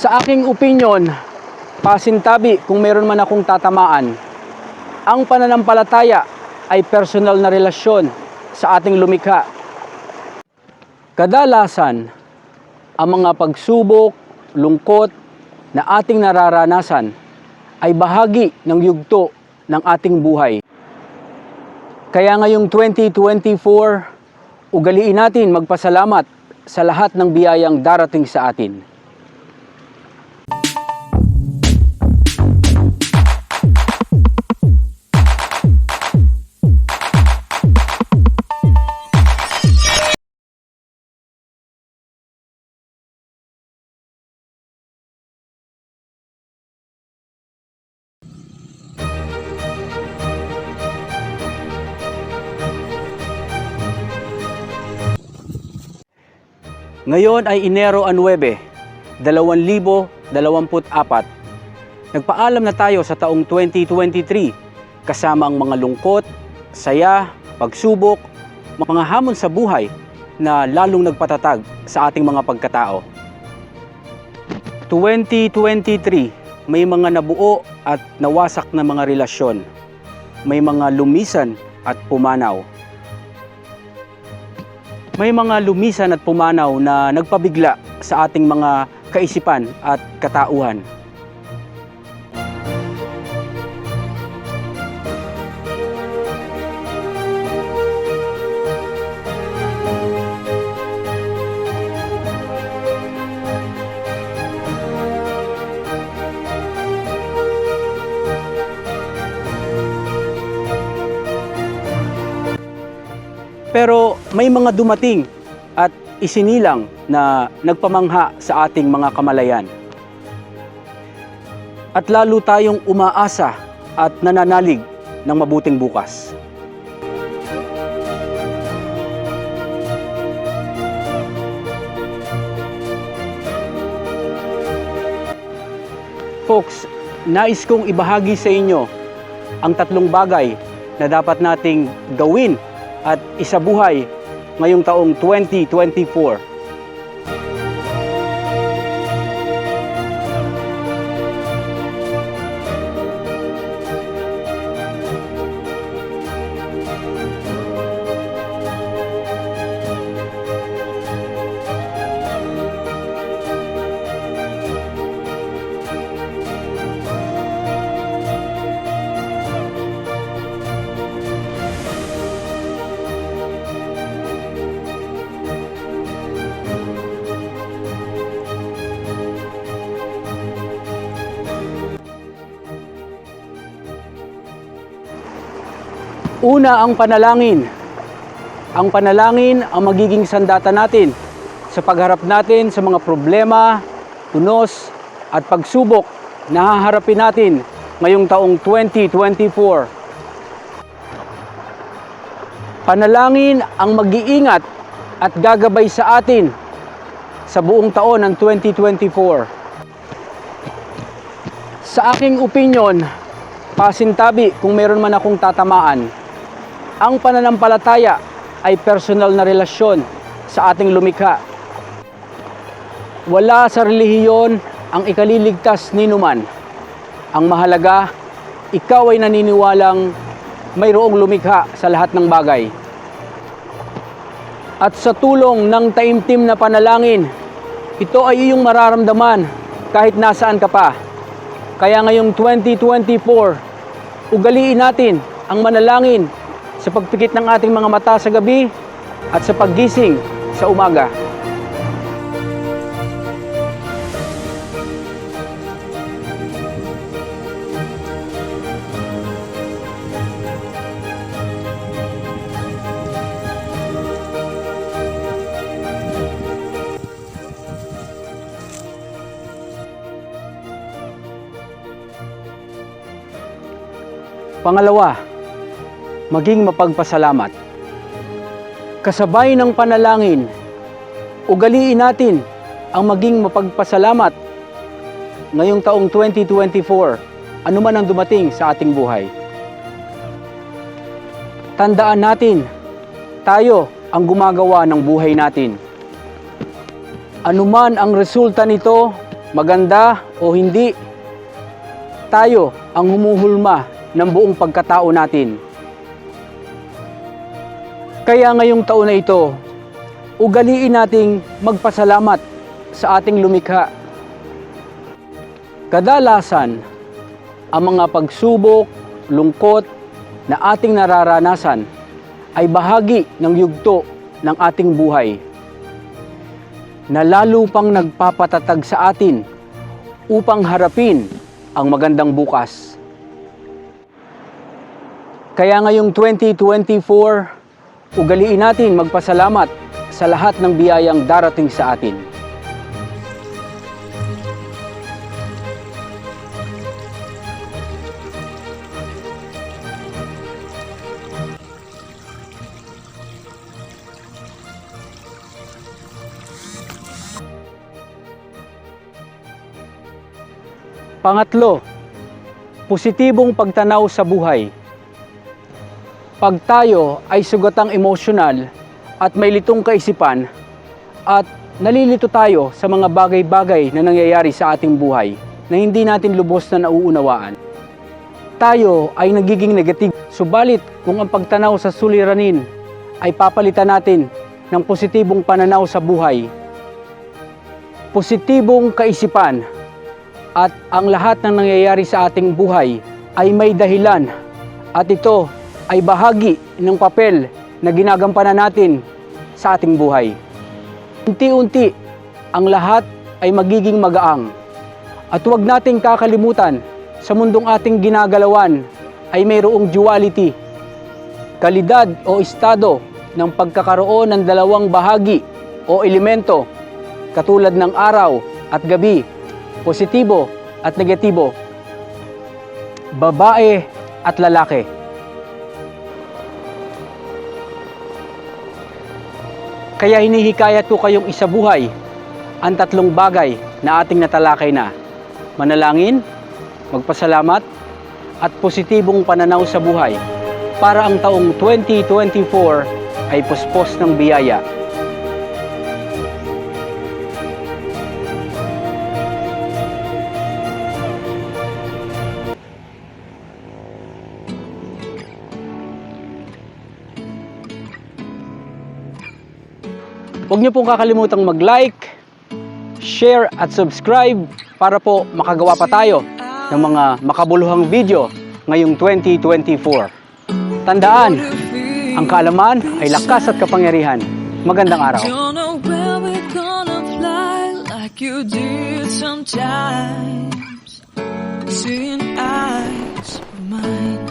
Sa aking opinion, pasintabi kung meron man akong tatamaan, ang pananampalataya ay personal na relasyon sa ating lumikha. Kadalasan, ang mga pagsubok, lungkot na ating nararanasan ay bahagi ng yugto ng ating buhay. Kaya ngayong 2024, ugaliin natin magpasalamat sa lahat ng biyayang darating sa atin. Ngayon ay Enero 9, 2024. Nagpaalam na tayo sa taong 2023 kasama ang mga lungkot, saya, pagsubok, mga hamon sa buhay na lalong nagpatatag sa ating mga pagkatao. 2023, may mga nabuo at nawasak na mga relasyon. May mga lumisan at pumanaw may mga lumisan at pumanaw na nagpabigla sa ating mga kaisipan at katauhan. Pero may mga dumating at isinilang na nagpamangha sa ating mga kamalayan. At lalo tayong umaasa at nananalig ng mabuting bukas. Folks, nais kong ibahagi sa inyo ang tatlong bagay na dapat nating gawin at isabuhay ngayong taong 2024. Una ang panalangin. Ang panalangin ang magiging sandata natin sa pagharap natin sa mga problema, tunos at pagsubok na haharapin natin ngayong taong 2024. Panalangin ang mag-iingat at gagabay sa atin sa buong taon ng 2024. Sa aking opinion, pasintabi kung meron man akong tatamaan, ang pananampalataya ay personal na relasyon sa ating lumikha. Wala sa relihiyon ang ikaliligtas ni numan. Ang mahalaga, ikaw ay naniniwalang mayroong lumikha sa lahat ng bagay. At sa tulong ng taimtim na panalangin, ito ay iyong mararamdaman kahit nasaan ka pa. Kaya ngayong 2024, ugaliin natin ang manalangin sa pagpikit ng ating mga mata sa gabi at sa paggising sa umaga. Pangalawa, maging mapagpasalamat. Kasabay ng panalangin, ugaliin natin ang maging mapagpasalamat ngayong taong 2024, anuman ang dumating sa ating buhay. Tandaan natin, tayo ang gumagawa ng buhay natin. Anuman ang resulta nito, maganda o hindi, tayo ang humuhulma ng buong pagkatao natin. Kaya ngayong taon na ito, ugaliin nating magpasalamat sa ating lumikha. Kadalasan, ang mga pagsubok, lungkot na ating nararanasan ay bahagi ng yugto ng ating buhay na lalo pang nagpapatatag sa atin upang harapin ang magandang bukas. Kaya ngayong 2024, ugaliin natin magpasalamat sa lahat ng biyayang darating sa atin. Pangatlo, positibong pagtanaw sa buhay. Pag tayo ay sugatang emosyonal at may litong kaisipan at nalilito tayo sa mga bagay-bagay na nangyayari sa ating buhay na hindi natin lubos na nauunawaan. Tayo ay nagiging negative. Subalit kung ang pagtanaw sa suliranin ay papalitan natin ng positibong pananaw sa buhay, positibong kaisipan, at ang lahat ng nangyayari sa ating buhay ay may dahilan at ito ay bahagi ng papel na ginagampanan natin sa ating buhay. Unti-unti, ang lahat ay magiging magaang. At huwag nating kakalimutan, sa mundong ating ginagalawan ay mayroong duality, kalidad o estado ng pagkakaroon ng dalawang bahagi o elemento katulad ng araw at gabi positibo at negatibo, babae at lalaki. Kaya hinihikayat ko kayong isabuhay ang tatlong bagay na ating natalakay na. Manalangin, magpasalamat, at positibong pananaw sa buhay para ang taong 2024 ay puspos ng biyaya Huwag niyo pong kakalimutang mag-like, share at subscribe para po makagawa pa tayo ng mga makabuluhang video ngayong 2024. Tandaan, ang kaalaman ay lakas at kapangyarihan. Magandang araw. Seeing eyes of mine.